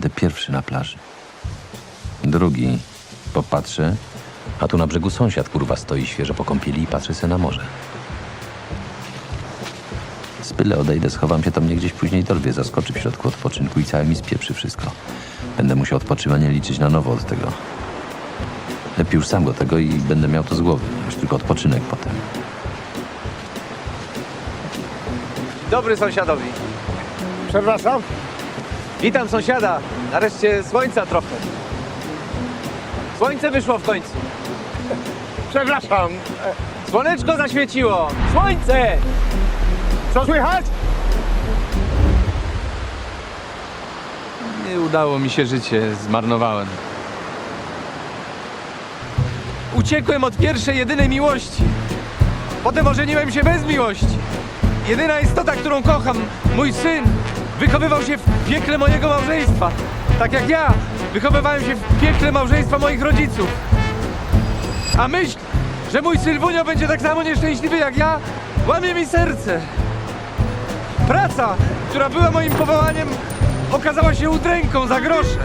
pierwszy na plaży. Drugi, popatrzę, a tu na brzegu sąsiad kurwa stoi świeżo po kąpieli i patrzy se na morze. Z odejdę, schowam się, to mnie gdzieś później dorwie, zaskoczy w środku odpoczynku i całe mi spieprzy wszystko. Będę musiał odpoczywanie liczyć na nowo od tego. Lepiej już sam go tego i będę miał to z głowy. Już tylko odpoczynek potem. Dobry sąsiadowi. Przepraszam? Witam sąsiada. Nareszcie słońca trochę. Słońce wyszło w końcu. Przepraszam. Słoneczko zaświeciło. Słońce! Co słychać? Nie udało mi się życie, zmarnowałem. Uciekłem od pierwszej, jedynej miłości. Potem ożeniłem się bez miłości. Jedyna istota, którą kocham, mój syn, wychowywał się w piekle mojego małżeństwa. Tak jak ja, wychowywałem się w piekle małżeństwa moich rodziców. A myśl, że mój Sylwunio będzie tak samo nieszczęśliwy jak ja, łamie mi serce. Praca, która była moim powołaniem, okazała się udręką za grosze.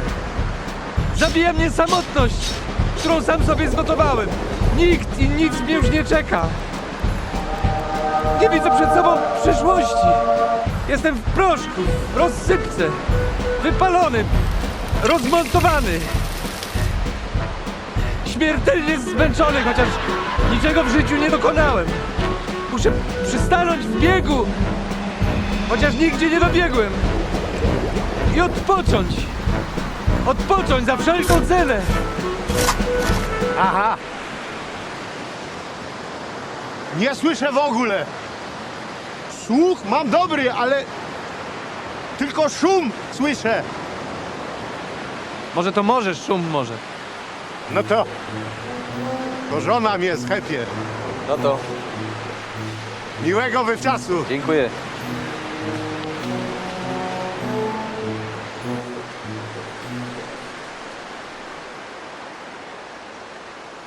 Zabija mnie samotność, którą sam sobie zgotowałem. Nikt i nic mnie już nie czeka. Nie widzę przed sobą przyszłości. Jestem w proszku, w rozsypce, wypalony, rozmontowany. Śmiertelnie zmęczony, chociaż niczego w życiu nie dokonałem. Muszę przystanąć w biegu, chociaż nigdzie nie dobiegłem. I odpocząć. Odpocząć za wszelką cenę. Aha. Nie słyszę w ogóle. Słuch mam dobry, ale tylko szum słyszę. Może to możesz, szum może. No to, to żona mnie schepie. No to Miłego wywczasu. dziękuję.